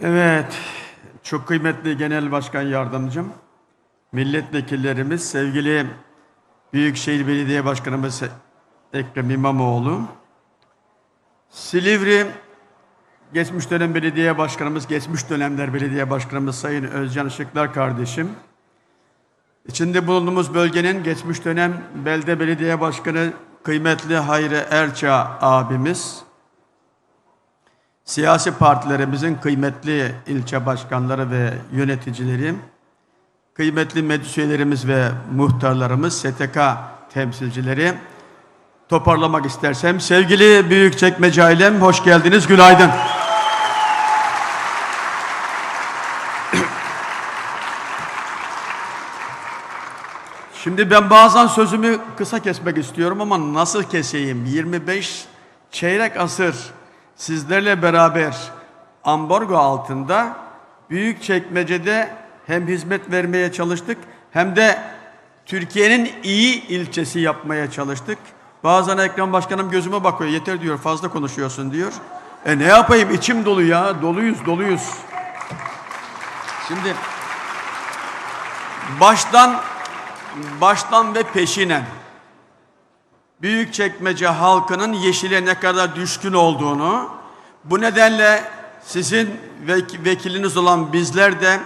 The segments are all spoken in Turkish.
Evet, çok kıymetli Genel Başkan Yardımcım, milletvekillerimiz, sevgili Büyükşehir Belediye Başkanımız Ekrem İmamoğlu, Silivri geçmiş dönem belediye başkanımız, geçmiş dönemler belediye başkanımız Sayın Özcan Işıklar kardeşim, içinde bulunduğumuz bölgenin geçmiş dönem belde belediye başkanı kıymetli Hayri Erçağ abimiz, siyasi partilerimizin kıymetli ilçe başkanları ve yöneticileri, kıymetli meclis ve muhtarlarımız, STK temsilcileri, toparlamak istersem, sevgili Büyükçekmece ailem, hoş geldiniz, günaydın. Şimdi ben bazen sözümü kısa kesmek istiyorum ama nasıl keseyim? 25 çeyrek asır sizlerle beraber ambargo altında büyük çekmecede hem hizmet vermeye çalıştık hem de Türkiye'nin iyi ilçesi yapmaya çalıştık. Bazen Ekrem Başkanım gözüme bakıyor. Yeter diyor fazla konuşuyorsun diyor. E ne yapayım içim dolu ya. Doluyuz doluyuz. Şimdi baştan baştan ve peşinen Büyükçekmece halkının yeşile ne kadar düşkün olduğunu, bu nedenle sizin vek- vekiliniz olan bizler de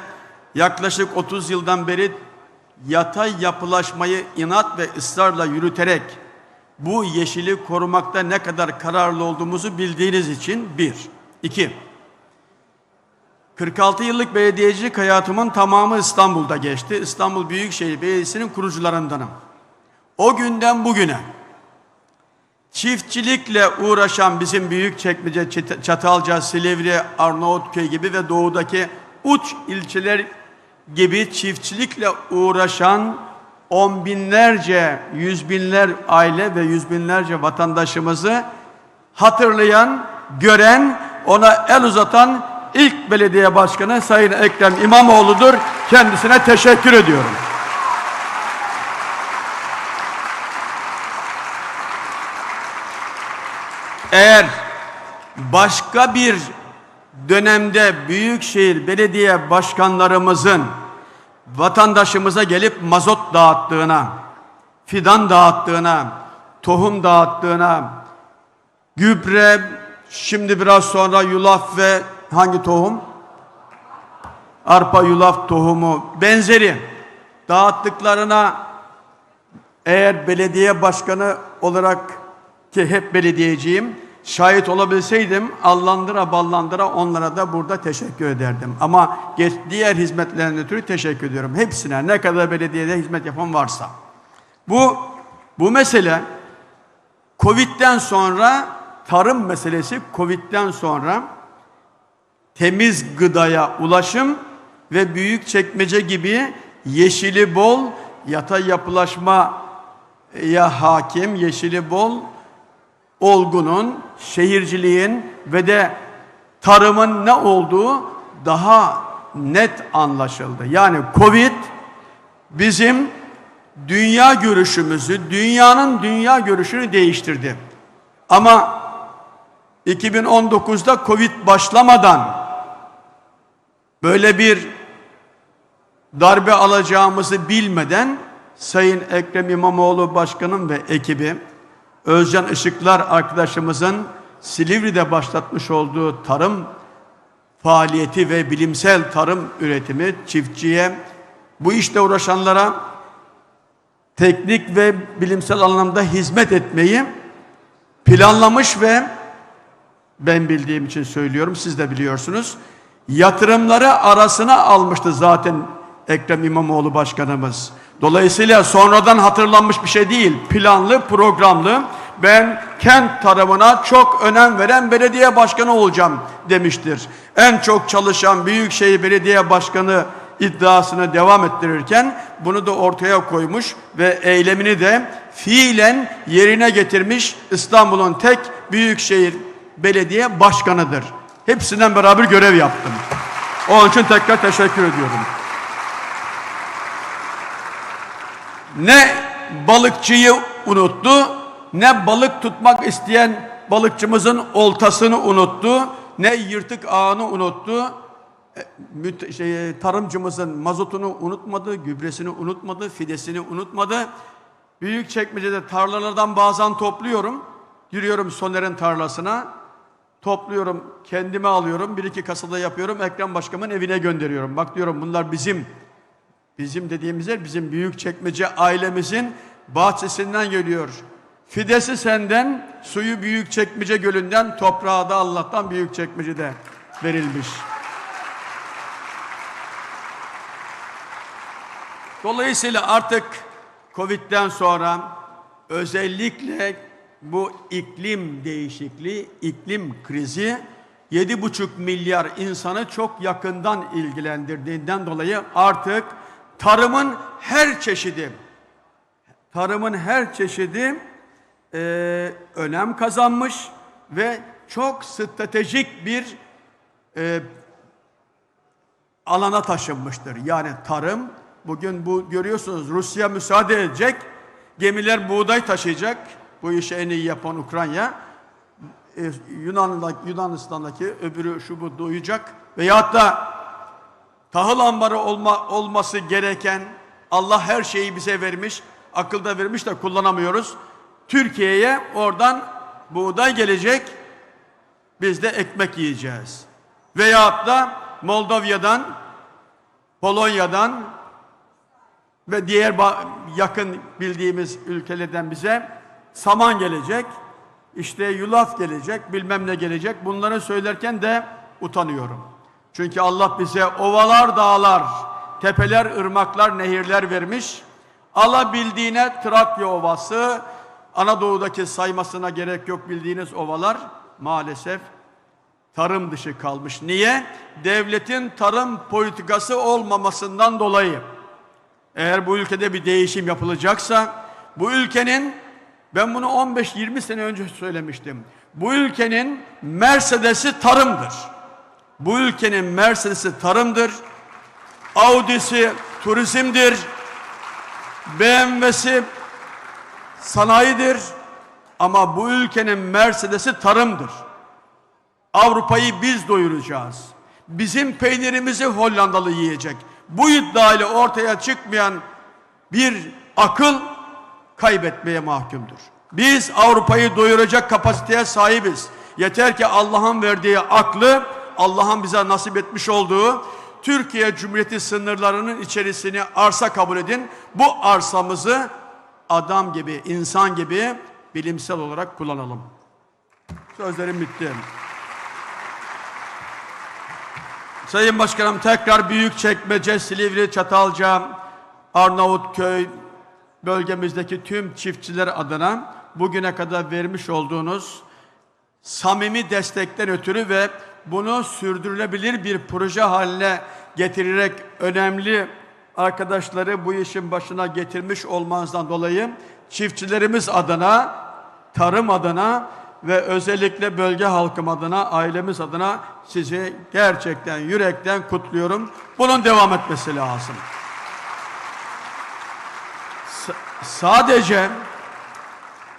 yaklaşık 30 yıldan beri yatay yapılaşmayı inat ve ısrarla yürüterek bu yeşili korumakta ne kadar kararlı olduğumuzu bildiğiniz için bir. iki, 46 yıllık belediyecilik hayatımın tamamı İstanbul'da geçti. İstanbul Büyükşehir Belediyesi'nin kurucularındanım. O günden bugüne çiftçilikle uğraşan bizim Büyükçekmece, Çet- Çatalca, Silivri, Arnavutköy gibi ve doğudaki uç ilçeler gibi çiftçilikle uğraşan on binlerce, yüz binler aile ve yüz binlerce vatandaşımızı hatırlayan, gören, ona el uzatan ilk belediye başkanı Sayın Ekrem İmamoğlu'dur. Kendisine teşekkür ediyorum. Eğer başka bir dönemde büyükşehir belediye başkanlarımızın vatandaşımıza gelip mazot dağıttığına, fidan dağıttığına, tohum dağıttığına, gübre, şimdi biraz sonra yulaf ve hangi tohum? Arpa, yulaf tohumu benzeri dağıttıklarına eğer belediye başkanı olarak ki hep belediyeciyim şahit olabilseydim allandıra ballandıra onlara da burada teşekkür ederdim. Ama diğer hizmetlerinden ötürü teşekkür ediyorum. Hepsine ne kadar belediyede hizmet yapan varsa. Bu bu mesele Covid'den sonra tarım meselesi Covid'den sonra temiz gıdaya ulaşım ve büyük çekmece gibi yeşili bol yatay yapılaşma ya hakim yeşili bol olgunun, şehirciliğin ve de tarımın ne olduğu daha net anlaşıldı. Yani Covid bizim dünya görüşümüzü, dünyanın dünya görüşünü değiştirdi. Ama 2019'da Covid başlamadan böyle bir darbe alacağımızı bilmeden Sayın Ekrem İmamoğlu Başkanım ve ekibi Özcan Işıklar arkadaşımızın Silivri'de başlatmış olduğu tarım faaliyeti ve bilimsel tarım üretimi çiftçiye, bu işte uğraşanlara teknik ve bilimsel anlamda hizmet etmeyi planlamış ve ben bildiğim için söylüyorum, siz de biliyorsunuz. Yatırımları arasına almıştı zaten Ekrem İmamoğlu Başkanımız. Dolayısıyla sonradan hatırlanmış bir şey değil. Planlı, programlı. Ben kent tarımına çok önem veren belediye başkanı olacağım demiştir. En çok çalışan Büyükşehir Belediye Başkanı iddiasını devam ettirirken bunu da ortaya koymuş ve eylemini de fiilen yerine getirmiş İstanbul'un tek büyükşehir belediye başkanıdır. Hepsinden beraber görev yaptım. Onun için tekrar teşekkür ediyorum. Ne balıkçıyı unuttu, ne balık tutmak isteyen balıkçımızın oltasını unuttu, ne yırtık ağını unuttu. müte- şey, tarımcımızın mazotunu unutmadı, gübresini unutmadı, fidesini unutmadı. Büyük çekmecede tarlalardan bazen topluyorum. Yürüyorum Soner'in tarlasına. Topluyorum, kendime alıyorum. Bir iki kasada yapıyorum. Ekrem Başkan'ın evine gönderiyorum. Bak diyorum bunlar bizim Bizim dediğimiz yer bizim büyük çekmece ailemizin bahçesinden geliyor. Fidesi senden, suyu büyük çekmece gölünden, toprağı da Allah'tan büyük çekmecede verilmiş. Dolayısıyla artık Covid'den sonra özellikle bu iklim değişikliği, iklim krizi 7,5 milyar insanı çok yakından ilgilendirdiğinden dolayı artık tarımın her çeşidi, tarımın her çeşidi e, önem kazanmış ve çok stratejik bir e, alana taşınmıştır. Yani tarım bugün bu görüyorsunuz Rusya müsaade edecek. Gemiler buğday taşıyacak. Bu işi en iyi yapan Ukrayna. Ee, Yunan'daki, Yunanistan'daki öbürü şu bu duyacak. Veyahut da tahıl ambarı olma, olması gereken Allah her şeyi bize vermiş. Akılda vermiş de kullanamıyoruz. Türkiye'ye oradan buğday gelecek. Biz de ekmek yiyeceğiz. Veyahut da Moldova'dan, Polonya'dan ve diğer yakın bildiğimiz ülkelerden bize saman gelecek. işte yulaf gelecek, bilmem ne gelecek. Bunları söylerken de utanıyorum. Çünkü Allah bize ovalar, dağlar, tepeler, ırmaklar, nehirler vermiş. Alabildiğine Trakya Ovası, Anadolu'daki saymasına gerek yok bildiğiniz ovalar maalesef tarım dışı kalmış. Niye? Devletin tarım politikası olmamasından dolayı. Eğer bu ülkede bir değişim yapılacaksa bu ülkenin ben bunu 15-20 sene önce söylemiştim. Bu ülkenin Mercedes'i tarımdır. Bu ülkenin Mercedes'i tarımdır. Audi'si turizmdir. BMW'si sanayidir. Ama bu ülkenin Mercedes'i tarımdır. Avrupa'yı biz doyuracağız. Bizim peynirimizi Hollandalı yiyecek. Bu iddiayla ortaya çıkmayan bir akıl kaybetmeye mahkumdur. Biz Avrupa'yı doyuracak kapasiteye sahibiz. Yeter ki Allah'ın verdiği aklı, Allah'ın bize nasip etmiş olduğu Türkiye Cumhuriyeti sınırlarının içerisini arsa kabul edin. Bu arsamızı adam gibi, insan gibi bilimsel olarak kullanalım. Sözlerim bitti. Sayın Başkanım tekrar Büyükçekmece, Silivri, Çatalca, Arnavutköy bölgemizdeki tüm çiftçiler adına bugüne kadar vermiş olduğunuz samimi destekten ötürü ve bunu sürdürülebilir bir proje haline getirerek önemli arkadaşları bu işin başına getirmiş olmanızdan dolayı çiftçilerimiz adına, tarım adına ve özellikle bölge halkım adına, ailemiz adına sizi gerçekten yürekten kutluyorum. Bunun devam etmesi lazım. S- sadece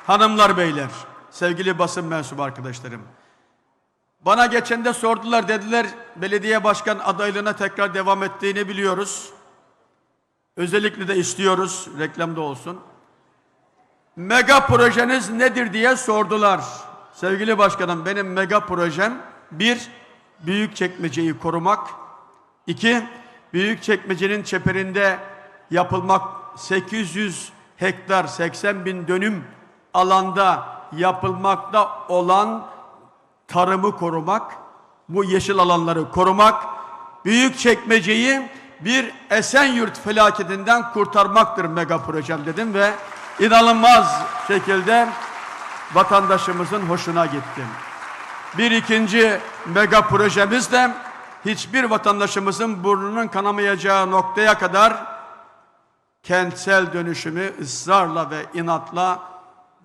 hanımlar beyler, sevgili basın mensubu arkadaşlarım. Bana geçen de sordular dediler belediye başkan adaylığına tekrar devam ettiğini biliyoruz. Özellikle de istiyoruz reklamda olsun. Mega projeniz nedir diye sordular. Sevgili başkanım benim mega projem bir büyük çekmeceyi korumak. iki büyük çekmecenin çeperinde yapılmak 800 hektar 80 bin dönüm alanda yapılmakta olan tarımı korumak, bu yeşil alanları korumak, büyük çekmeceyi bir Esenyurt felaketinden kurtarmaktır mega projem dedim ve inanılmaz şekilde vatandaşımızın hoşuna gitti. Bir ikinci mega projemiz de hiçbir vatandaşımızın burnunun kanamayacağı noktaya kadar kentsel dönüşümü ısrarla ve inatla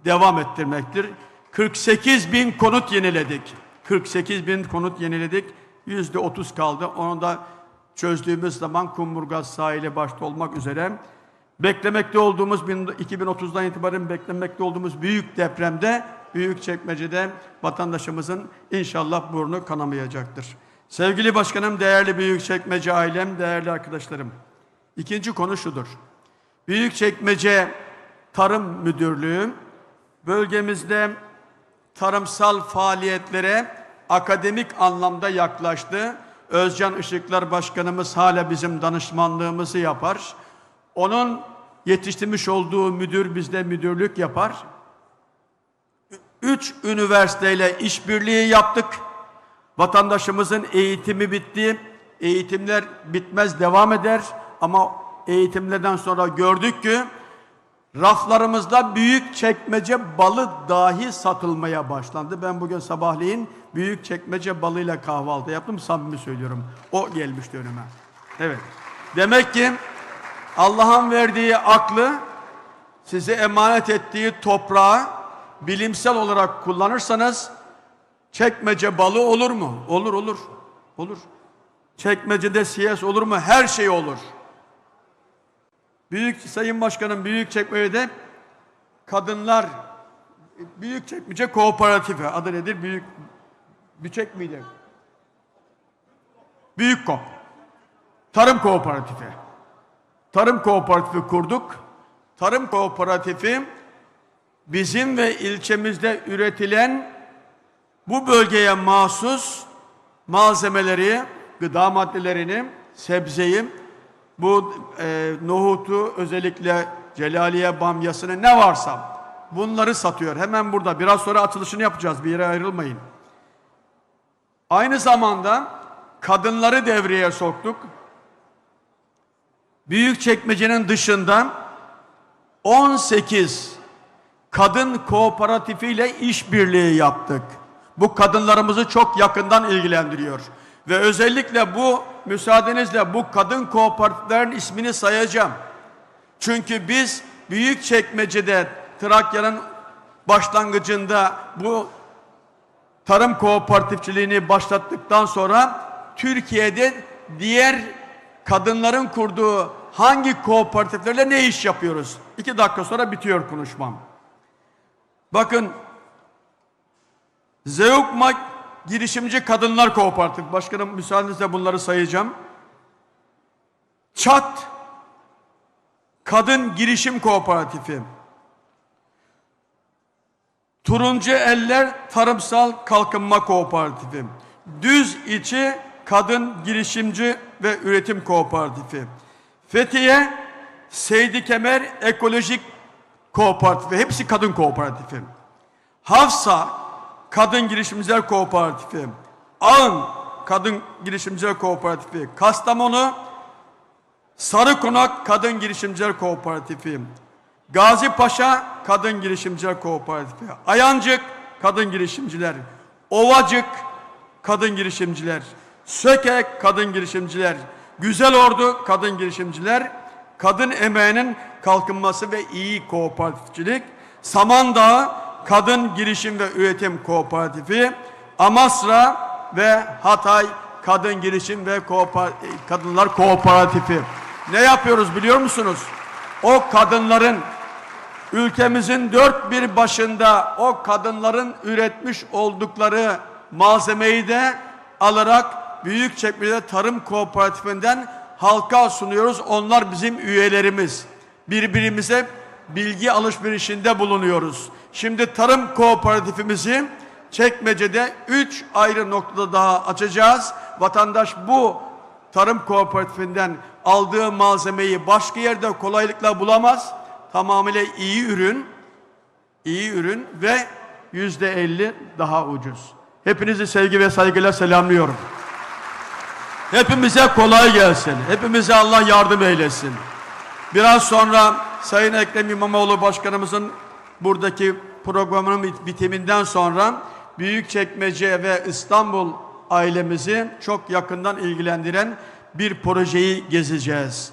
devam ettirmektir. 48 bin konut yeniledik. 48 bin konut yeniledik. Yüzde 30 kaldı. Onu da çözdüğümüz zaman Kumburgaz sahili başta olmak üzere beklemekte olduğumuz bin- 2030'dan itibaren beklemekte olduğumuz büyük depremde büyük çekmecede vatandaşımızın inşallah burnu kanamayacaktır. Sevgili başkanım, değerli Büyükçekmece ailem, değerli arkadaşlarım. İkinci konu şudur. Büyükçekmece Tarım Müdürlüğü bölgemizde tarımsal faaliyetlere akademik anlamda yaklaştı. Özcan Işıklar Başkanımız hala bizim danışmanlığımızı yapar. Onun yetiştirmiş olduğu müdür bizde müdürlük yapar. Üç üniversiteyle işbirliği yaptık. Vatandaşımızın eğitimi bitti. Eğitimler bitmez devam eder. Ama eğitimlerden sonra gördük ki raflarımızda büyük çekmece balı dahi satılmaya başlandı. Ben bugün sabahleyin büyük çekmece balıyla kahvaltı yaptım. Samimi söylüyorum. O gelmişti önüme. Evet. Demek ki Allah'ın verdiği aklı size emanet ettiği toprağı bilimsel olarak kullanırsanız çekmece balı olur mu? Olur olur. Olur. Çekmecede siyas olur mu? Her şey olur. Büyük Sayın Başkanım büyük çekmecede kadınlar büyük çekmece kooperatifi adı nedir? Büyük Büçek miydi? Büyük Kop. Tarım Kooperatifi. Tarım Kooperatifi kurduk. Tarım Kooperatifi bizim ve ilçemizde üretilen bu bölgeye mahsus malzemeleri, gıda maddelerini, sebzeyi, bu e, nohutu özellikle celaliye bamyasını ne varsa bunları satıyor. Hemen burada biraz sonra açılışını yapacağız bir yere ayrılmayın. Aynı zamanda kadınları devreye soktuk. Büyük çekmecenin dışında 18 kadın kooperatifiyle işbirliği yaptık. Bu kadınlarımızı çok yakından ilgilendiriyor. Ve özellikle bu müsaadenizle bu kadın kooperatiflerin ismini sayacağım. Çünkü biz büyük çekmecede Trakya'nın başlangıcında bu tarım kooperatifçiliğini başlattıktan sonra Türkiye'de diğer kadınların kurduğu hangi kooperatiflerle ne iş yapıyoruz? İki dakika sonra bitiyor konuşmam. Bakın Zeugma Girişimci Kadınlar Kooperatif. Başkanım müsaadenizle bunları sayacağım. Çat Kadın Girişim Kooperatifi. Turuncu Eller Tarımsal Kalkınma Kooperatifi. Düz İçi Kadın Girişimci ve Üretim Kooperatifi. Fethiye Seydi Kemer Ekolojik Kooperatifi. Hepsi kadın kooperatifi. Hafsa Kadın Girişimciler Kooperatifi. Ağın Kadın Girişimciler Kooperatifi. Kastamonu Sarıkonak Kadın Girişimciler Kooperatifi. Gazi Paşa Kadın Girişimciler Kooperatifi. Ayancık Kadın Girişimciler. Ovacık Kadın Girişimciler. Söke Kadın Girişimciler. Güzel Ordu Kadın Girişimciler. Kadın emeğinin kalkınması ve iyi kooperatifçilik. Samandağ Kadın Girişim ve Üretim Kooperatifi. Amasra ve Hatay Kadın Girişim ve Kooper Kadınlar Kooperatifi. Ne yapıyoruz biliyor musunuz? O kadınların ülkemizin dört bir başında o kadınların üretmiş oldukları malzemeyi de alarak Büyükçekmece Tarım Kooperatifinden halka sunuyoruz. Onlar bizim üyelerimiz. Birbirimize bilgi alışverişinde bulunuyoruz. Şimdi tarım kooperatifimizi Çekmece'de üç ayrı noktada daha açacağız. Vatandaş bu tarım kooperatifinden aldığı malzemeyi başka yerde kolaylıkla bulamaz. Tamamıyla iyi ürün, iyi ürün ve yüzde elli daha ucuz. Hepinizi sevgi ve saygıyla selamlıyorum. Hepimize kolay gelsin. Hepimize Allah yardım eylesin. Biraz sonra Sayın Ekrem İmamoğlu Başkanımızın buradaki programının bitiminden sonra Büyükçekmece ve İstanbul ailemizi çok yakından ilgilendiren bir projeyi gezeceğiz.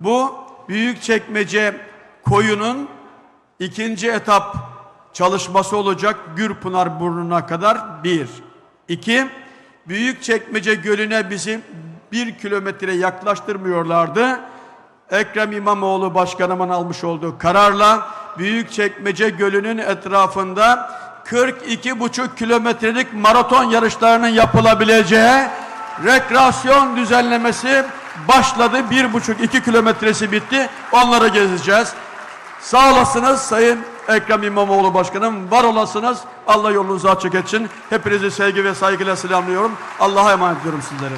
Bu Büyükçekmece koyunun ikinci etap çalışması olacak Gürpınar burnuna kadar bir. İki, Büyükçekmece Gölü'ne bizi bir kilometre yaklaştırmıyorlardı. Ekrem İmamoğlu Başkanımın almış olduğu kararla Büyükçekmece Gölü'nün etrafında 42,5 kilometrelik maraton yarışlarının yapılabileceği rekreasyon düzenlemesi başladı. Bir buçuk iki kilometresi bitti. Onları gezeceğiz. Sağ olasınız Sayın Ekrem İmamoğlu Başkanım. Var olasınız. Allah yolunuzu açık etsin. Hepinizi sevgi ve saygıyla selamlıyorum. Allah'a emanet ediyorum sizleri.